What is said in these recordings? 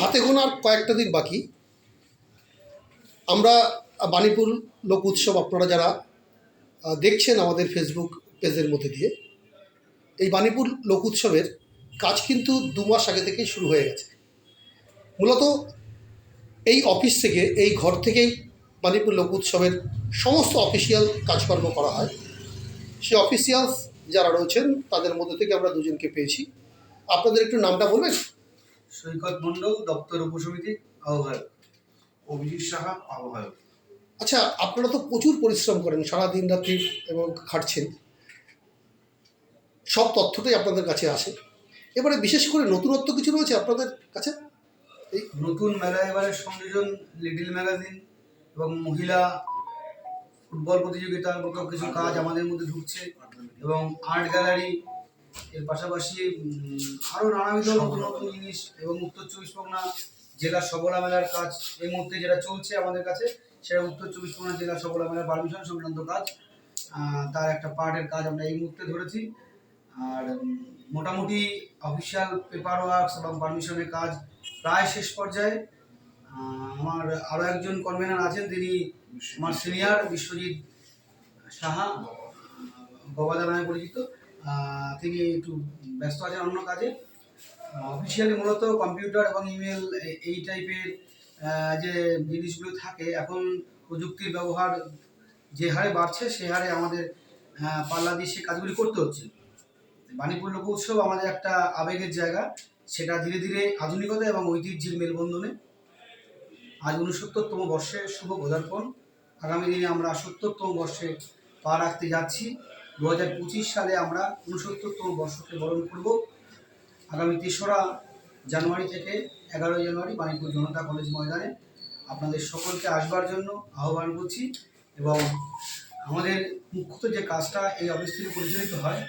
হাতে গোনার কয়েকটা দিন বাকি। আমরা বাণীপুর লোক উৎসব আপনারা যারা দেখছেন আমাদের ফেসবুক পেজের মধ্যে দিয়ে, এই বাণীপুর লোক উৎসবের কাজ কিন্তু দু মাস আগে থেকেই শুরু হয়ে গেছে। মূলত এই অফিস থেকে, এই ঘর থেকেই বাণীপুর লোক উৎসবের সমস্ত অফিসিয়াল কাজকর্ম করা হয়। সেই অফিসিয়ালস যারা রয়েছেন, তাদের মধ্যে থেকে আমরা দুজনকে পেয়েছি। আপনাদের একটু নামটা বলবেন? সৈকত মণ্ডল দপ্তর উপসমিতি আহ্বায়ক। অভিজিৎ সাহা আহ্বায়ক। আচ্ছা আপনারা তো প্রচুর পরিশ্রম করেন সারা দিন রাত্রি এবং খাটছেন। সব তথ্যটাই আপনাদের কাছে আসে এবারে বিশেষ করে নতুনত্ব কিছু রয়েছে আপনাদের কাছে? এই নতুন মেলা এবারে সংযোজন লিটল ম্যাগাজিন এবং মহিলা ফুটবল প্রতিযোগিতার মতো কিছু কাজ আমাদের মধ্যে ঢুকছে এবং আর্ট গ্যালারি এর পাশাপাশি উম, আরও নানাবিধ নতুন নতুন জিনিস এবং উত্তর চব্বিশ পরগনা জেলা সবলা মেলার কাজ এই মুহূর্তে যেটা চলছে আমাদের কাছে সেটা উত্তর চব্বিশ পরগনা জেলা সবলা মেলার পারমিশন সংক্রান্ত কাজ তার একটা পার্টের কাজ আমরা এই মুহূর্তে ধরেছি। আর মোটামুটি অফিসিয়াল পেপার ওয়ার্কস এবং পারমিশনের কাজ প্রায় শেষ পর্যায়ে। আমার আরও একজন কনভেনার আছেন তিনি আমার সিনিয়র বিশ্বজিৎ সাহা গবাদা নামে পরিচিত। তিনি একটু ব্যস্ত আছেন অন্য কাজে। অফিসিয়ালি মূলত কম্পিউটার এবং ইমেল এই টাইপের যে জিনিসগুলো থাকে, এখন প্রযুক্তির ব্যবহার যে হারে বাড়ছে, সে হারে আমাদের পাল্লা দিয়ে সে কাজগুলি করতে হচ্ছে। বাণীপুর লোক উৎসব আমাদের একটা আবেগের জায়গা। সেটা ধীরে ধীরে আধুনিকতা এবং ঐতিহ্যের মেলবন্ধনে আজ উনসত্তরতম বর্ষে শুভ পদার্পণ আগামী দিনে আমরা সত্তরতম বর্ষে পা রাখতে যাচ্ছি। দু হাজার পঁচিশ সালে আমরা উনসত্তরতম বর্ষকে বরণ করব। আগামী তেসরা জানুয়ারি থেকে এগারোই জানুয়ারি বাণীপুর জনতা কলেজ ময়দানে। আপনাদের সকলকে আসবার জন্য আহ্বান করছি এবং আমাদের মুখ্যত যে কাজটা এই অফিস থেকে পরিচালিত হয়,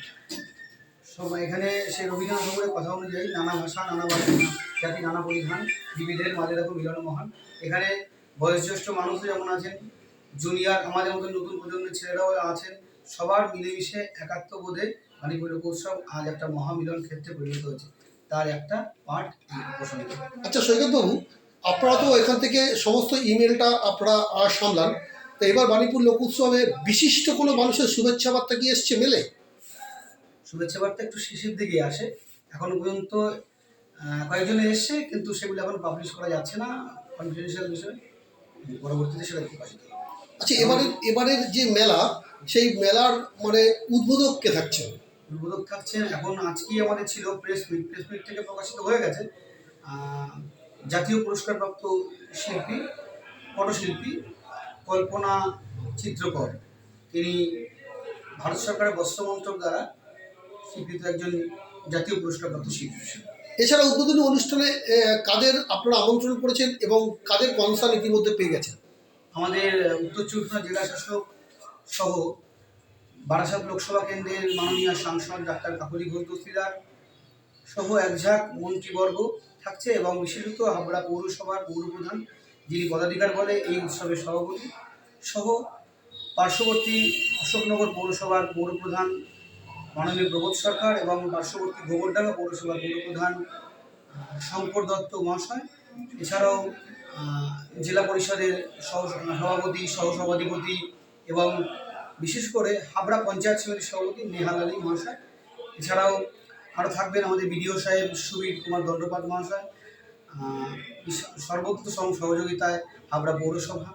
সব এখানে সে রবীন্দ্রনাথ ঠাকুরের কথা অনুযায়ী নানা ভাষা নানা ভাষা জাতি, নানা পরিধান, বিবিধের মাঝে দেখো মিলন মহান। এখানে বয়োজ্যেষ্ঠ মানুষও যেমন আছেন, জুনিয়র, আমাদের মতো নতুন প্রজন্মের ছেলেরাও আছেন সবার মিলেমিশে একাত্ম বোধে মানিপুর লোক উৎসব আজ একটা মহামিলন ক্ষেত্রে পরিণত হয়েছে। তার একটা পার্ট প্রসঙ্গ। আচ্ছা সৈকতবাবু আপনারা তো এখান থেকে সমস্ত ইমেলটা আপনারা আর সামলান। তো এবার বাণীপুর লোক উৎসবে বিশিষ্ট কোনো মানুষের শুভেচ্ছা বার্তা কি এসছে মেলে? শুভেচ্ছা বার্তা একটু শেষের দিকে আসে। এখন পর্যন্ত কয়েকজনে এসছে কিন্তু সেগুলো এখন পাবলিশ করা যাচ্ছে না। কনফিডেন্সিয়াল বিষয়। পরবর্তীতে সেটা প্রকাশিত হবে। আচ্ছা এবারের এবারের যে মেলা সেই মেলার মানে উদ্বোধক কে থাকছেন? উদ্বোধক থাকছেন এখন আজকেই আমাদের ছিল প্রেস মিট। প্রেস মিট থেকে প্রকাশিত হয়ে গেছে জাতীয় পুরস্কারপ্রাপ্ত শিল্পী পটশিল্পী কল্পনা চিত্রকর। তিনি ভারত সরকারের বস্ত্র মন্ত্রক দ্বারা স্বীকৃত একজন জাতীয় পুরস্কারপ্রাপ্ত শিল্পী। এছাড়া উদ্বোধনী অনুষ্ঠানে কাদের আপনারা আমন্ত্রণ করেছেন এবং কাদের কনসার্ন ইতিমধ্যে পেয়ে গেছেন? আমাদের উত্তর চব্বিশ জেলা শাসক সহ বারাসাত লোকসভা কেন্দ্রের মাননীয় সাংসদ ডাক্তার কাকুলি ঘোষ দস্তিদার সহ একঝাঁক মন্ত্রীবর্গ থাকছে এবং বিশেষত হাবড়া পৌরসভার পৌরপ্রধান যিনি পদাধিকার বলে এই উৎসবের সভাপতি সহ পার্শ্ববর্তী অশোকনগর পৌরসভার পৌরপ্রধান মাননীয় প্রবোধ সরকার এবং পার্শ্ববর্তী গোবরডাঙ্গা পৌরসভার পৌরপ্রধান শঙ্কর দত্ত মহাশয়। এছাড়াও জেলা পরিষদের সভাপতি, সহসভাধিপতি এবং বিশেষ করে হাবড়া পঞ্চায়েত সমিতির সভাপতি নেহাল আলী মহাশয়। এছাড়াও আরও থাকবেন আমাদের বিডিও সাহেব সুবীর কুমার দণ্ডপাত মহাশয় সর্বোচ্চ সহযোগিতায় হাবড়া পৌরসভা।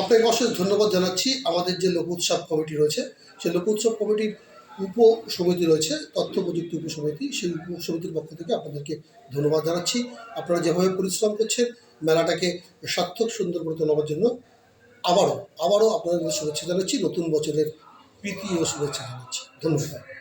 আপনাকে অশেষ ধন্যবাদ জানাচ্ছি। আমাদের যে লোক উৎসব কমিটি রয়েছে, সেই লোক উৎসব কমিটির উপ সমিতি রয়েছে তথ্য প্রযুক্তি উপসমিতি। সেই উপসমিতির পক্ষ থেকে আপনাদেরকে ধন্যবাদ জানাচ্ছি। আপনারা যেভাবে পরিশ্রম করছেন, মেলাটাকে সার্থক সুন্দর করে তোলার জন্য আবারও আবারও আপনাদের শুভেচ্ছা জানাচ্ছি। নতুন বছরের প্রীতি ও শুভেচ্ছা জানাচ্ছি। ধন্যবাদ।